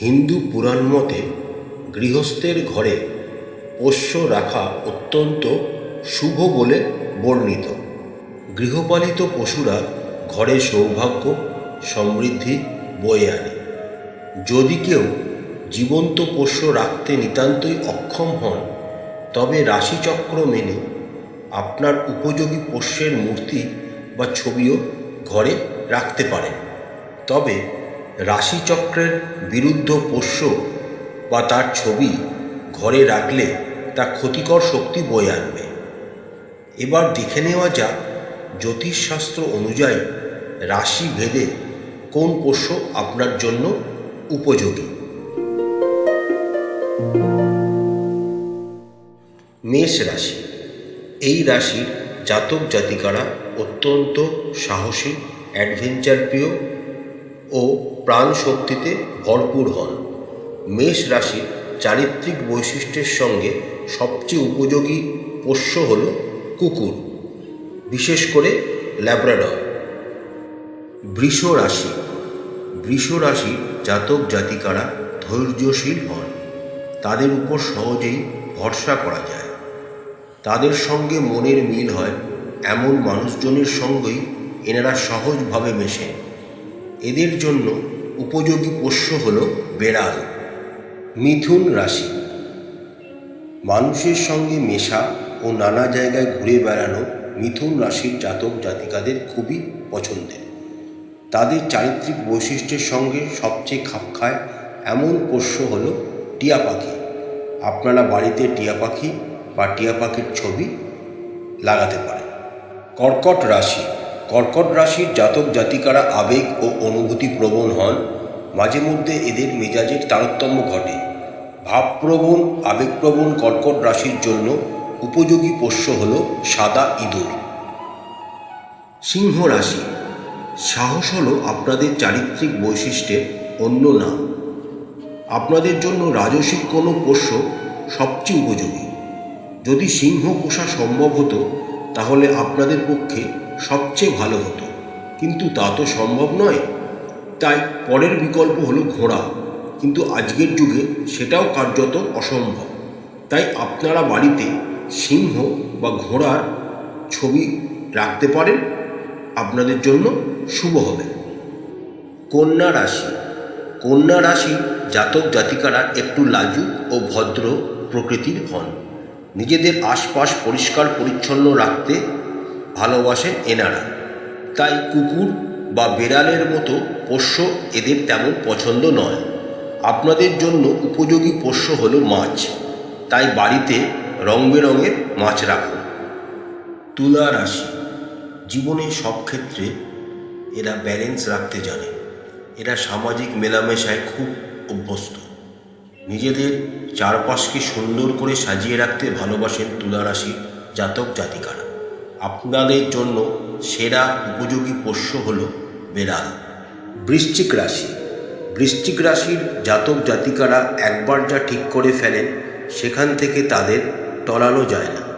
হিন্দু পুরাণ মতে গৃহস্থের ঘরে পোষ্য রাখা অত্যন্ত শুভ বলে বর্ণিত। গৃহপালিত পশুরা ঘরে সৌভাগ্য, সমৃদ্ধি বয়ে আনে। যদি কেউ জীবন্ত পোষ্য রাখতে নিতান্তই অক্ষম হন, তবে রাশিচক্র মেনে আপনার উপযোগী পোষ্যের মূর্তি বা ছবিও ঘরে রাখতে পারেন। তবে রাশিচক্রের বিরুদ্ধ পোষ্য বা তার ছবি ঘরে রাখলে তা ক্ষতিকর শক্তি বয়ে আনবে। এবার দেখে নেওয়া যাক জ্যোতিষশাস্ত্র অনুযায়ী রাশি ভেদে কোন পোষ্য আপনার জন্য উপযোগী। মেষ রাশি। এই রাশির জাতক জাতিকারা অত্যন্ত সাহসী অ্যাডভেঞ্চার প্রিয় ও প্রাণ শক্তিতে ভরপুর হন। মেষ রাশির চারিত্রিক বৈশিষ্ট্যের সঙ্গে সবচেয়ে উপযোগী পোষ্য হল কুকুর, বিশেষ করে ল্যাব্রাডর। বৃষ রাশি বৃষ রাশি জাতক জাতিকারা ধৈর্যশীল হন। তাদের উপর সহজেই ভরসা করা যায়। তাদের সঙ্গে মনের মিল হয়, এমন মানুষজনের সঙ্গেই এনারা সহজভাবে মেশেন। এদের জন্য উপযোগী পোষ্য হল বেড়াল, মিথুন রাশি। মানুষের সঙ্গে মেশা ও নানা জায়গায় ঘুরে বেড়ানো মিথুন রাশির জাতক জাতিকাদের খুবই পছন্দের। তাদের চারিত্রিক বৈশিষ্ট্যের সঙ্গে সবচেয়ে খাপ খায় এমন পোষ্য হল টিয়া পাখি। আপনারা বাড়িতে টিয়া পাখি বা টিয়া পাখির ছবি লাগাতে পারেন। কর্কট রাশি কর্কট রাশির জাতক জাতিকারা আবেগ ও অনুভূতি প্রবণ হন। মাঝে মধ্যে এদের মেজাজের তারতম্য ঘটে। ভাবপ্রবণ, আবেগপ্রবণ কর্কট রাশির জন্য উপযোগী পোষ্য হল সাদা ইঁদুর। সিংহ রাশি। সাহস হল আপনাদের চারিত্রিক বৈশিষ্ট্যের অন্য নাম। আপনাদের জন্য রাজসিক কোনো পোষ্য সবচেয়ে উপযোগী। যদি সিংহ পোষা সম্ভব হতো, তাহলে আপনাদের পক্ষে সবচেয়ে ভালো হতো। কিন্তু তা তো সম্ভব নয়। তাই পরের বিকল্প হলো ঘোড়া। কিন্তু আজকের যুগে সেটাও কার্যত অসম্ভব। তাই আপনারা বাড়িতে সিংহ বা ঘোড়ার ছবি রাখতে পারেন। আপনাদের জন্য শুভ হবে। কন্যা রাশি। কন্যা রাশি জাতক জাতিকারা একটু লাজুক ও ভদ্র প্রকৃতির হন। নিজেদের আশপাশ পরিষ্কার পরিচ্ছন্ন রাখতে ভালোবাসেন এনারা। তাই কুকুর বা বেড়ালের মতো পোষ্য এদের তেমন পছন্দ নয়। আপনাদের জন্য উপযোগী পোষ্য হল মাছ। তাই বাড়িতে রং বেরঙের মাছ রাখুন। তুলা রাশি। জীবনে সব ক্ষেত্রে এরা ব্যালেন্স রাখতে জানে। এরা সামাজিক মেলামেশায় খুব অভ্যস্ত। নিজেদের চারপাশকে সুন্দর করে সাজিয়ে রাখতে ভালোবাসেন তুলারাশি জাতক জাতিকারা আপনাদের জন্য সেরা উপযোগী পোষ্য হল বেড়াল। বৃশ্চিক রাশি। বৃশ্চিক রাশির জাতক জাতিকারা একবার যা ঠিক করে ফেলেন, সেখান থেকে তাদের টলানো যায় না।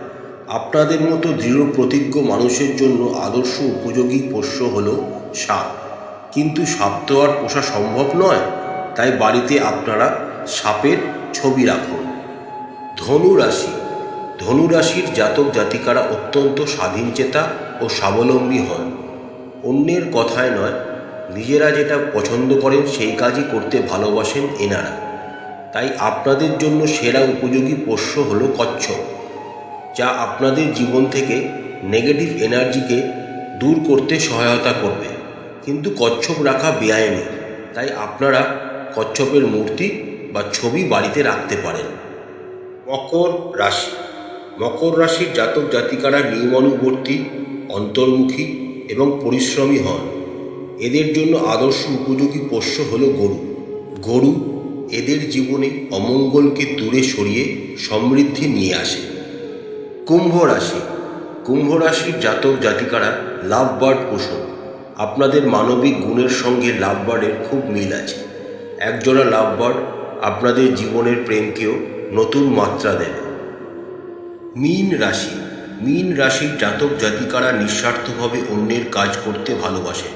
আপনাদের মতো দৃঢ় প্রতিজ্ঞ মানুষের জন্য আদর্শ উপযোগী পোষ্য হল সাপ। কিন্তু সাপ তো আর পোষা সম্ভব নয়, তাই বাড়িতে আপনারা সাপের ছবি রাখুন। ধনু রাশি। ধনু রাশির জাতক জাতিকারা অত্যন্ত স্বাধীনচেতা ও স্বাবলম্বী হন। অন্যের কথায় নয়, নিজেরা যেটা পছন্দ করেন সেই কাজই করতে ভালোবাসেন এনারা। তাই আপনাদের জন্য সেরা উপযোগী পোষ্য হলো কচ্ছপ, যা আপনাদের জীবন থেকে নেগেটিভ এনার্জিকে দূর করতে সহায়তা করবে। কিন্তু কচ্ছপ রাখা বেআইনি, তাই আপনারা কচ্ছপের মূর্তি বা ছবি বাড়িতে রাখতে পারেন। মকর রাশি মকর রাশির জাতক জাতিকারা নিয়মানুবর্তী, অন্তর্মুখী এবং পরিশ্রমী হন। এদের জন্য আদর্শ উপযোগী পোষ্য হল গরু। গরু এদের জীবনে অমঙ্গলকে দূরে সরিয়ে সমৃদ্ধি নিয়ে আসে। কুম্ভ রাশি। কুম্ভ রাশির জাতক জাতিকারা লাভ বার্ড পোষণ। আপনাদের মানবিক গুণের সঙ্গে লাভ বার্ডের খুব মিল আছে। একজোড়া লাভ বার্ড আপনাদের জীবনের প্রেমকেও নতুন মাত্রা দেবে। মীন রাশি। মীন রাশির জাতক জাতিকারা নিঃস্বার্থভাবে অন্যের কাজ করতে ভালোবাসে।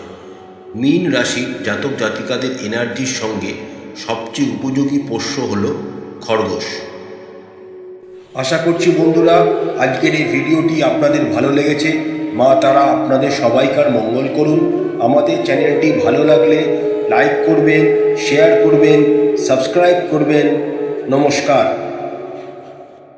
মীন রাশির জাতক জাতিকাদের এনার্জির সঙ্গে সবচেয়ে উপযোগী পোষ্য হল খরগোশ। আশা করছি বন্ধুরা, আজকের এই ভিডিওটি আপনাদের ভালো লেগেছে। মা তারা আপনাদের সবাইকার মঙ্গল করুন। আমাদের চ্যানেলটি ভালো লাগলে লাইক করবেন শেয়ার করবেন সাবস্ক্রাইব করবেন। নমস্কার।